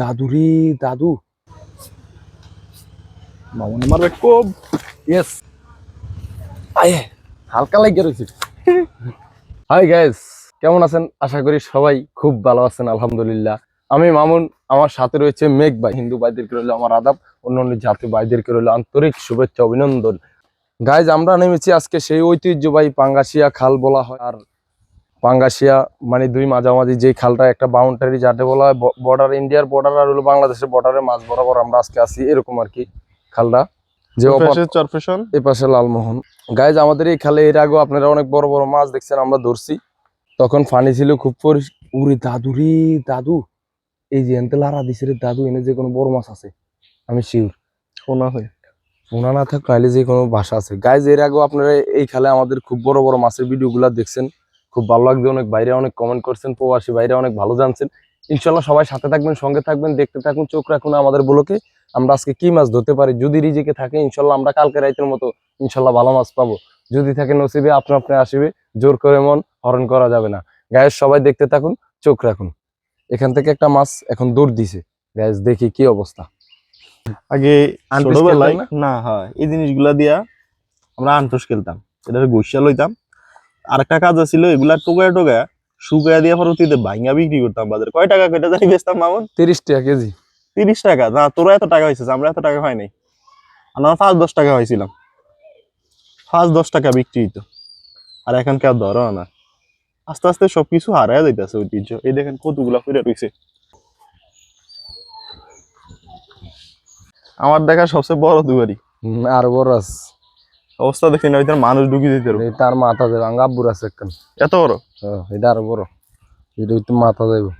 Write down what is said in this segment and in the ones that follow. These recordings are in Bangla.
দাদু রে, দাদু। মামুন মারবে খুব ইয়েস আয়ে, হালকা লাগিয়ে রয়েছে। হাই গাইস কেমন আছেন? আশা করি সবাই খুব ভালো আছেন, আলহামদুলিল্লাহ। আমি মামুন, আমার সাথে রয়েছে মেঘ ভাই। হিন্দু ভাইদেরকে রইল আমার আদাব অন্যান্য জাতি ভাইদেরকে রইল আন্তরিক শুভেচ্ছা, অভিনন্দন। গাইজ আমরা নেমেছি আজকে সেই ঐতিহ্যবাহী পাঙ্গাসিয়া খাল বলা হয়। আর পাঙ্গাসিয়া মানে দুই মাঝামাঝি যে খালটা একটা বাউন্ডারি যাতে বলা হয় বর্ডার ইন্ডিয়ার বর্ডার আর হলো বাংলাদেশের বর্ডারের মাছ বরাবর আমরা আজকে আছি এরকম আর কি খালটা। যে পাশে লালমোহন। গাইজ আমাদের এই খালে এর আগেও আপনারা অনেক বড় বড় মাছ দেখছেন আমরা ধরছি। তখন ফানি ছিল খুব উরে দাদু রে দাদু। এই যে এনতে লারা দিছে রে দাদু এনে যে কোনো বড় মাছ আছে আমি শিওর শোনা হয়। শোনা না থাক নাহলে যে কোনো ভাষা আছে। গাইজ এর আগেও আপনারা এই খালে আমাদের খুব বড় বড় মাছের ভিডিও গুলা দেখছেন। খুব ভালো লাগছে অনেক বাইরে অনেক কমেন্ট করছেন প্রবাসী বাইরে অনেক ভালো জানছেন। ইনশাল্লাহ সবাই সাথে থাকবেন সঙ্গে থাকবেন দেখতে থাকুন চোখ রাখুন আমাদের ব্লকে। আমরা আজকে কি মাছ ধরতে পারি? যদি রিজিকে থাকে ইনশাল্লাহ আমরা কালকে রাইতের মতো ইনশাল্লাহ ভালো মাছ পাবো। যদি থাকে নসিবে আপনা আপনি আসিবে জোর করে মন হরণ করা যাবে না। গায়ের সবাই দেখতে থাকুন চোখ রাখুন। এখান থেকে একটা মাছ এখন দৌড় দিছে। গ্যাস দেখি কি অবস্থা। আগে ছোটবেলায় না? হয় এই জিনিসগুলা দিয়া আমরা আনটোস খেলতাম। এটা গোসিয়া লইতাম। আর একটা কাজ ছিল এগুলা টোকায় টোকায় শুকায় দিয়া পরবর্তীতে ভাইঙ্গা বিক্রি করতাম বাজারে। কয় টাকা কয়টা জানি বেচতাম মামুন? তিরিশ টাকা কেজি। তিরিশ টাকা? না তোরা এত টাকা হয়েছে আমরা এত টাকা হয় নাই। আমরা পাঁচ দশ টাকা হয়েছিলাম পাঁচ দশ টাকা বিক্রি হইতো। আর এখন কেউ ধরো না। আস্তে আস্তে সবকিছু হারায় যাইতেছে ঐতিহ্য। এই দেখেন কতগুলা ফিরে রয়েছে আমার দেখা সবচেয়ে বড় দুয়ারি। আর বড় আছে। অবস্থা দেখি না ওইটার মানুষ ঢুকিয়ে দিতে পারব। তার মাথা দেবে আঙ্গা আব্বুর আছে একখান। এত বড়? হ্যাঁ, এটা আরও বড়। এটা হইতে মাথা দেবে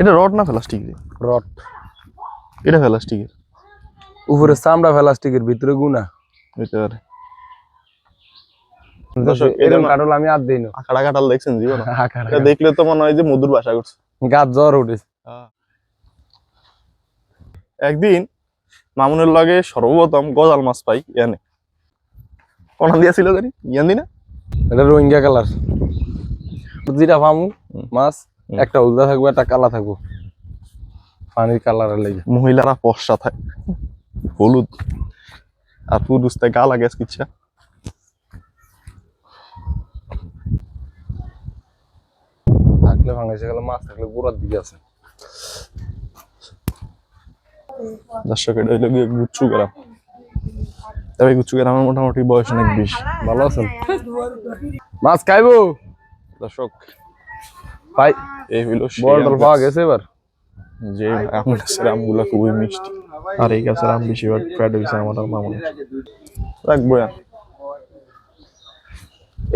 এটা রড না প্লাস্টিক রড। এটা প্লাস্টিকের। উপরে চামড়া প্লাস্টিকের ভিতরে গুনা। হইতে পারে। এরকম কাটল আমি আর দিই না। আখাড়া কাটাল দেখছেন জীবন? এটা দেখলে তো মনে হয় যে মধুর বাসা করছে। গাছ জ্বর উঠেছে। একদিন মামুনের লাগে সর্বপ্রথম গজাল মাছ পাই ইয়ানে। কোন দিয়েছিল জানি? ইয়ান দিনা এটা রোহিঙ্গা কালার। যেটা হুম। মাছ একটা উল্দা থাকব একটা কালা থাকব। পানির কালার লেগে। মহিলারা পশা থাকে হলুদ। আর পুরুষ তাই গা লাগে কিচ্ছা। থাকলে ভাঙাইছে গেলে মাছ থাকলে গোড়ার দিকে আছে। দর্শক এটা হইল গিয়ে গুচ্ছু গ্রাম। তবে গুচ্ছু গ্রামের মোটামুটি বয়স অনেক বেশি। ভালো আছেন? মাছ খাইবো? দর্শক ভাই এই হইল এবার। যে আম গাছের আমগুলা খুবই মিষ্টি। আর এই গাছের আম বেশিরভাগ ফ্যাট হয়েছে আমার মামুন রাখব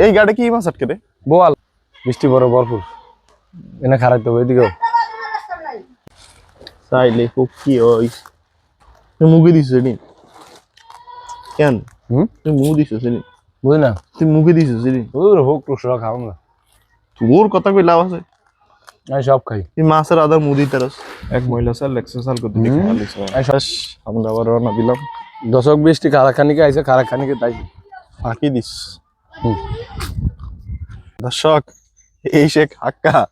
এই গাড়ি কি মাছ আটকে রে? বোয়াল। বৃষ্টি বড় ভরপুর। এনে খারাপ তো এদিকেও। চাইলে খুব কি ওই তুই মুখে দিছিস সেদিন কেন? হুম? তুই মুখ দিছিস সেদিন। বুঝি না। তুই মুখে দিছিস সেদিন। ওর হোক তো টুসরা খাও না। তোর কথা কই লাভ আছে? আমি সব খাই। তুই মাছের আদা মুদি তারস। এক মহিলা স্যার লেক্সার সাল করতে আমরা আবার রওনা দিলাম। দশক বৃষ্টি খারাখানিকে আইছে খারাখানিকে তাই। ফাঁকি দিস। হুম। দর্শক এই সে কাকা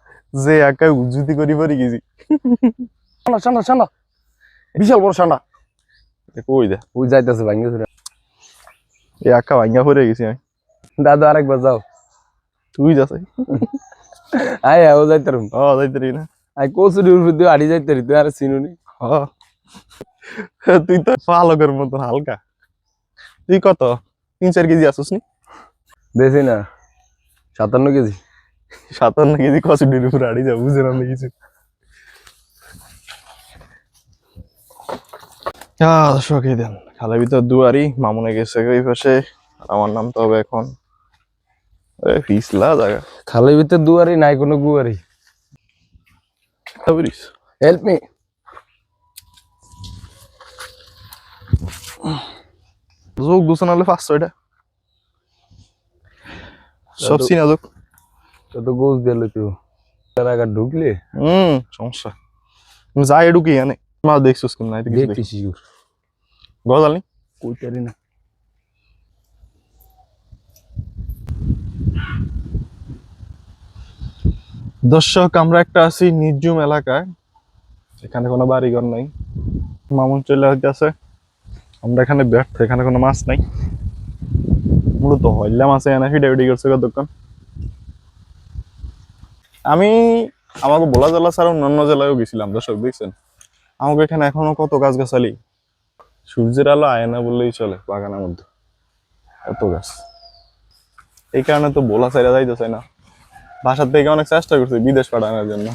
যে একা উজ্জুতি করি পরি গেছি। ঠান্ডা ঠান্ডা ঠান্ডা বিশাল বড় ঠান্ডা কই দে? ওই যাইতেছে ভাঙ্গে ধরে। এই একা ভাঙ্গা পরে গেছি আমি। দাদু আরেকবার যাও। তুই যাস আয় ও যাইতে রুম। ও যাইতে পারি না। আই কচুরি উপর দিয়ে আড়ি যাইতে তুই আর চিনুনি। হ। তুই তো পালকের মতন হালকা। তুই কত? তিন চার কেজি আসুস নি বেশি না। সাতান্ন কেজি। সাতান্ন কেজি কচুরির উপর আড়ি যা বুঝে না কিছু। দর্শক এই দেন খালের ভিতর দুয়ারি মামুনে গেছে ওই পাশে আমার নাম তো হবে এখন ফিসলা জায়গা। খালের ভিতরে দুয়ারি নাই কোনো গুয়ারি। হেল্প মি যোগ দুশো নাহলে পাঁচশো এটা। সব চিনা যোগ। তত গোস দিল তুই তার আগে ঢুকলে? হুম সমস্যা। যাই ঢুকি জানে মা দেখছিস কেন নাই তো কিছু দেখছি শিউর গজাল নি কইতারি না। দর্শক আমরা একটা আছি নির্জুম এলাকায় এখানে কোনো বাড়িঘর নাই। মামুন চলে আসছে। আমরা এখানে ব্যর্থ এখানে কোনো মাছ নাই। মূলত হইলা মাছে এনে ফিডাফিডি করছে কতক্ষণ? আমি আমাকে বলা জেলা ছাড়া অন্যান্য জেলায়ও গেছিলাম দর্শক দেখছেন? আমাকে এখানে এখনও কত গাছ গাছালি সূর্যের আলো আয় না বললেই চলে বাগানের মধ্যে। এত গাছ। এই কারণে তো বোলা চাইরা চাই না। বাসার থেকে অনেক চেষ্টা করছি বিদেশ পাঠানোর জন্য।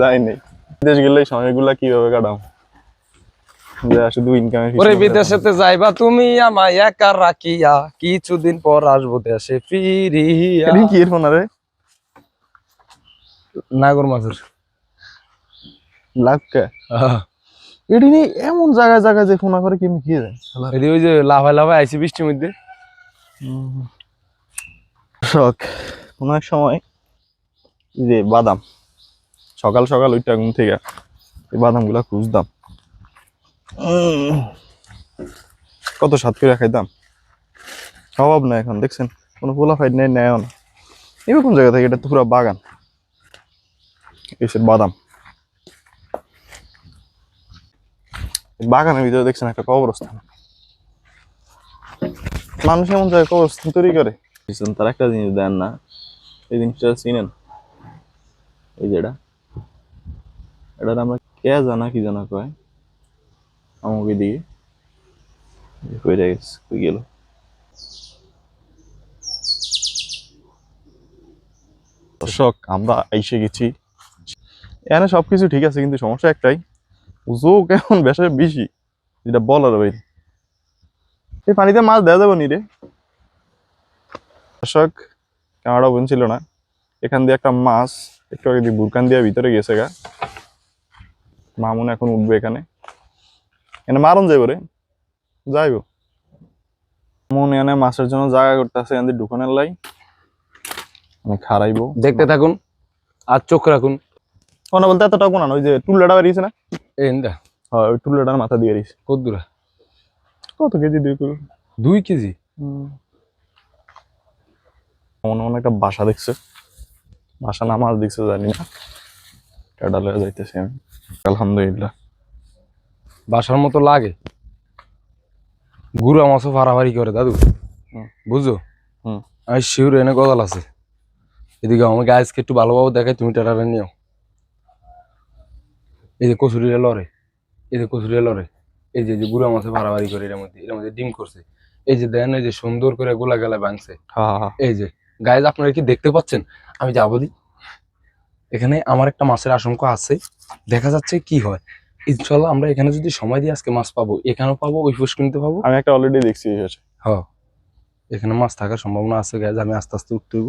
যাইনি বিদেশ গেলে সময়গুলা কীভাবে কাটাও শুধু ইনকামে ওরে বিদেশেতে যাইবা তুমি আমায় একা রাখিয়া কিছুদিন পর আসব দেশে ফিরিয়া। কি নাগর মাছের লাগকে এটি নিয়ে এমন জায়গায় জায়গায় যে ফোন করে কি আমি খেয়ে যায় এদি ওই যে লাভাই লাভাই আইসি বৃষ্টির মধ্যে। শখ। কোন এক সময় যে বাদাম সকাল সকাল ওইটা ঘুম থেকে এই বাদামগুলা খুঁজতাম কত স্বাদ করে খাইতাম। অভাব না এখন দেখছেন? কোনো পোলা ফাইট নেই নেয়ও না। এরকম জায়গা থেকে? এটা তো পুরো বাগান। এসের বাদাম। বাগানের ভিতরে দেখছেন একটা কবরস্থান। মানুষ এমন জায়গায় কবরস্থান তৈরি করে। তার একটা জিনিস দেন না, এই জিনিসটা চিনেন? এই যেটা এটার আমরা কে জানা কি জানা কয়? আমাকে দিয়ে। গেছে গেল। দর্শক, আমরা এসে গেছি। এখানে সবকিছু ঠিক আছে, কিন্তু সমস্যা একটাই যোগ এখন বেশ বেশি যেটা বলার বাইরে এই পানিতে মাছ দেওয়া যাবে নি রে। দর্শক ক্যামেরা বোন ছিল না। এখান দিয়ে একটা মাছ একটু আগে দিয়ে বুরকান দিয়ে ভিতরে গেছে গা। মামুন এখন উঠবে এখানে। এখানে মারন যাইব রে। যাইব। মামুন এখানে মাছের জন্য জায়গা করতেছে এখান দিয়ে ঢুকানের লাই। আমি খারাইবো দেখতে থাকুন আর চোখ রাখুন। কোনো বলতে এতটা কোন ওই যে টুল্লাটা বেরিয়েছে না। এই দা হ্যাঁ ওই টুল্লাটার মাথা দিয়ে বেরিয়েছে কত দূরে? কত কেজি দুই কিলো? দুই কেজি? মনে মনে একটা বাসা দেখছে। বাসা না মাছ দেখছে জানি না। লয়ে যাইতেছি আমি। আলহামদুলিল্লাহ। বাসার মতো লাগে। গুড়া মাছও ফাড়াফাড়ি করে দাদু। হুম। বুঝো হুম। আমি শিউর এনে গজাল আছে। এদিকে আমাকে আজকে একটু ভালোভাবে দেখাই তুমি টাটাটা নিও। এই যে কচুরি লরে এই যে কচুরি লরে এই যে যে গুড়া মাছে ফাড়াফাড়ি করে এর মধ্যে এর মধ্যে ডিম করছে। এই যে দেন এই যে সুন্দর করে গোলা গেলা ভাঙছে। এই যে গাইজ আপনারা কি দেখতে পাচ্ছেন? আমি যাব দি এখানে আমার একটা মাছের আশঙ্কা আছে। দেখা যাচ্ছে কি হয়। ইনশাল্লাহ আমরা এখানে যদি সময় দিয়ে আজকে মাছ পাবো এখানেও পাবো ওই পুষ্করিতে পাবো। আমি একটা অলরেডি দেখছি হ্যাঁ। এখানে মাছ থাকার সম্ভাবনা আছে গাইজ আমি আস্তে আস্তে উঠতে হইব।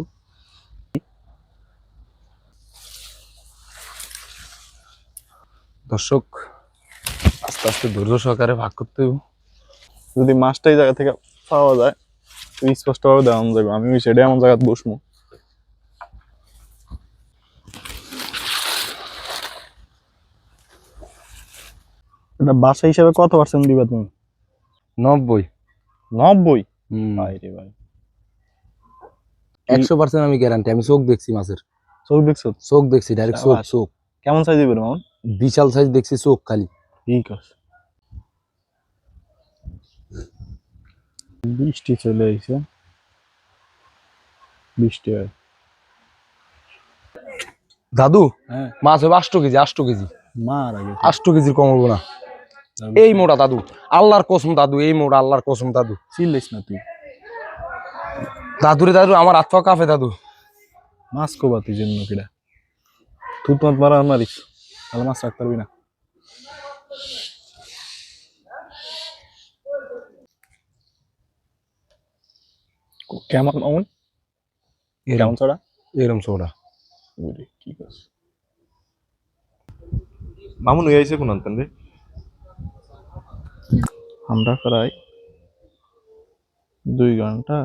দর্শক আস্তে আস্তে ধৈর্য সহকারে ভাগ করতে হইব। যদি মাছটা এই জায়গা থেকে পাওয়া যায় স্পষ্টভাবে দেখানো যাবে। আমি ওই সাইডে এমন জায়গায় বসবো। এটা বাসা হিসাবে কত পার্সেন্ট দিবা তুমি? নব্বই। নব্বই? হুম। ভাই রে ভাই। একশো পার্সেন্ট আমি গ্যারান্টি আমি চোখ দেখছি মাছের। চোখ দেখছ? চোখ দেখছি ডাইরেক্ট চোখ চোখ। কেমন সাইজ দিবে মামন? বিশাল সাইজ দেখছি চোখ খালি। ঠিক আছে। বৃষ্টি চলে আইছে। বৃষ্টি হয়। দাদু হ্যাঁ। মাছ হবে আষ্ট কেজি আষ্ট কেজি। মার আগে। আষ্ট কেজির কম হব না। এই মোটা দাদু আল্লাহর কসম দাদু এই মোটা আল্লাহর কসম দাদু। চিল্লিস না তুই। দাদুরে দাদু আমার পা কাঁপে দাদু। মাছ কোবা তুই জন্য কিরা। তুই তোমার মারা মারিস। তাহলে মাছ রাখতে পারবি না। কেমন মামুন কেমন ছড়া এরম সোডা ওরে ঠিক আছে মামুন হয়ে আইছে কোন আনতেন রে? আমরা প্রায় দুই ঘণ্টা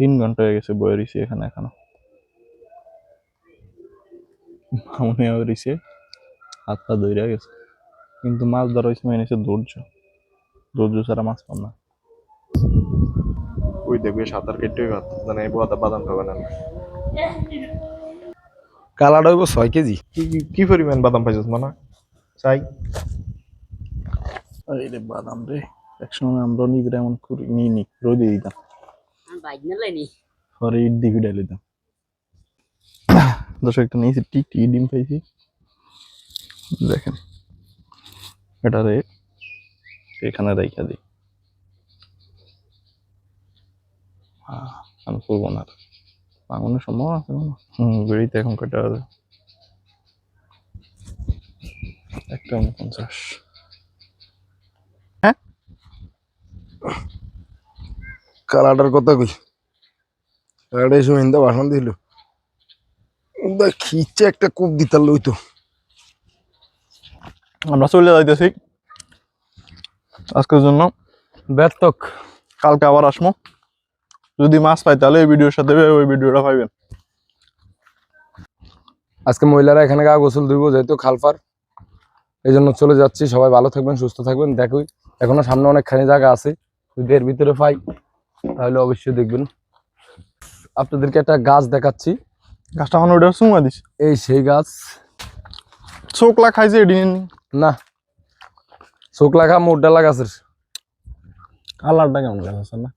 তিন ঘণ্টা হয়ে গেছে বয়ে রয়েছি এখানে এখনও। মামুন হয়ে রয়েছে হাত পা ধরে গেছে। কিন্তু মাছ ধরা হয়েছে মেনে হচ্ছে ধৈর্য ধৈর্য ছাড়া মাছ পাম না। ওই দেখবে সাঁতার কেটে মানে এই বাদাম খাবে না। কালাটা হইব ছয় কেজি। কি কি- পরিমাণ বাদাম পাইছিস মানে? চাই। এই রে বাদাম রে একসময় আমরা নিজেরা এমন করি নিয়ে নি রোদে দিতাম। পরে ইট দিয়ে ফিডাই দিতাম দর্শক একটা নিয়েছি টিক টিক ডিম পাইছি দেখেন। এটা রে এখানে রেখা দিই। আমি করব না। ভাঙানোর সম্ভব আছে? হুম বেরিতে এখন কটা আছে একটা উনপঞ্চাশ। হ্যাঁ? কালাটার কথা কই? কালাটা এসে হিন্দা ভাষণ দিল। খিচ্ছে একটা কূপ দিতার লইতো। আমরা চলে যাইতেছি। আজকের জন্য ব্যর্থক। কালকে আবার আসব যদি মাছ পাই তাহলে এই ভিডিওর সাথে ওই ভিডিওটা পাইবেন। আজকে মহিলারা এখানে গা গোসল ধুইব যেহেতু খালপার এই জন্য চলে যাচ্ছি। সবাই ভালো থাকবেন সুস্থ থাকবেন। দেখুই এখনও সামনে অনেকখানি জায়গা আছে। যদি এর ভিতরে পাই তাহলে অবশ্যই দেখবেন। আপনাদেরকে একটা গাছ দেখাচ্ছি। গাছটা এখন ওইটা সুমা দিস এই সেই গাছ। চোখলা খাইছে এদিন না চোখ লাগা মোটা লাগাছের কালারটা কেমন লাগছে না?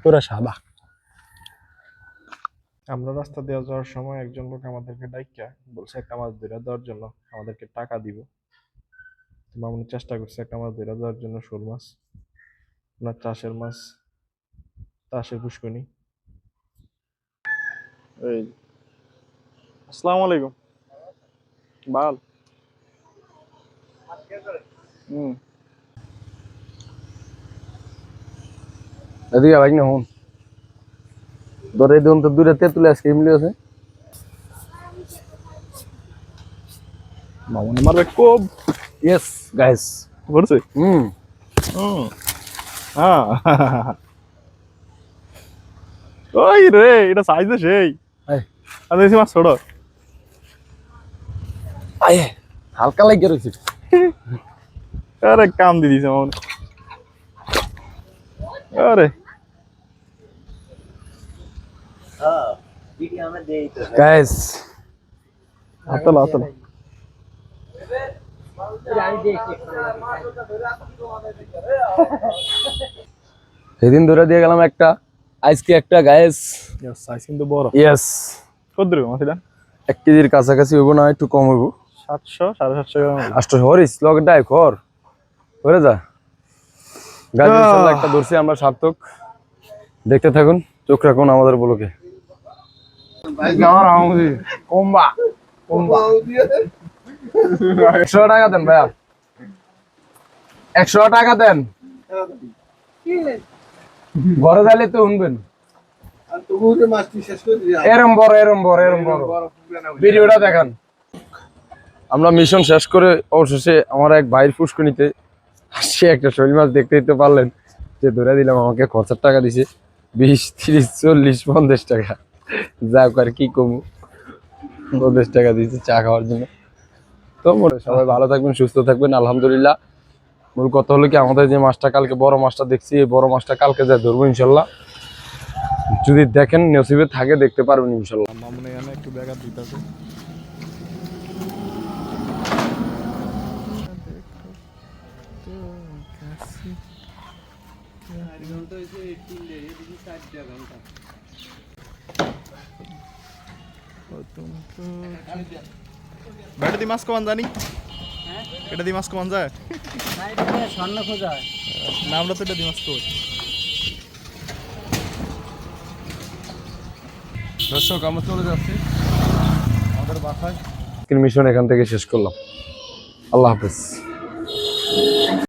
পুরো সাদা। আমরা রাস্তা দিয়ে যাওয়ার সময় একজন লোক আমাদেরকে ডাইকা বলছে একটা মাছ ধরে দেওয়ার জন্য আমাদেরকে টাকা দিব। মামুনি চেষ্টা করছে একটা মাছ ধরে দেওয়ার জন্য শোল মাছ ওনার চাষের মাছ চাষের পুষ্কনি এই আসসালামু আলাইকুম। বাল। এদিকে ভাই না হুন ধরে দিন তো দূরে তেঁতুলে এমনি আছে মামুনি মারবে খুব ইয়েস গাইস করছে হুম হ্যাঁ ওই রে এটা সাইজ সেই আর দেখছি মাছ ছোট আয়ে হালকা লাগে রয়েছে আরে কাম দিয়ে দিছে মামুনি। আরে। গাইস হাতলা হাতলা সেদিন ধরে দিয়ে গেলাম একটা আজকে একটা গায়েস সাইজ কিন্তু বড় ইয়েস কত দূর মাছিটা এক কেজির কাছাকাছি হইব না একটু কম হইব। সাতশো সাড়ে সাতশো। আষ্ট হরিস লগ ডাই কর করে যা। একটা ধরছি আমরা সার্থক। দেখতে থাকুন চোখ রাখুন আমাদের বলকে। কম্বা কম্বা। একশো টাকা দেন ভাইয়া। একশো টাকা দেন। ঘরে যাইলে তো শুনবেন। এরম বড় এরম বড় এরম বড়। ভিডিওটা দেখান। আমরা মিশন শেষ করে অবশেষে আমার এক ভাইয়ের পুষ্কনিতে সে একটা শৈল মাছ দেখতে দিতে পারলেন যে ধরে দিলাম আমাকে খরচার টাকা দিছে, বিশ, তিরিশ, চল্লিশ, পঞ্চাশ টাকা। যাক আর কি কমু। পঞ্চাশ টাকা দিয়েছে চা খাওয়ার জন্য। তো সবাই ভালো থাকবেন, সুস্থ থাকবেন, আলহামদুলিল্লাহ। মূল কথা হলো কি, আমাদের যে মাছটা কালকে, বড় মাছটা দেখছি, এই বড় মাছটা কালকে যা ধরবো ইনশাল্লাহ। যদি দেখেন, নসিবে থাকে, দেখতে পারবেন ইনশাল্লাহ। একটু বেটা দি মাছ কমান জানি। এটা দি মাছ কমান যায়? স্বর্ণ খোঁজা হয়। না আমরা তো এটা দি মাছ কই দর্শক আমরা চলে যাচ্ছি। আমাদের বাসায়। মিশন এখান থেকে শেষ করলাম। আল্লাহ হাফেজ।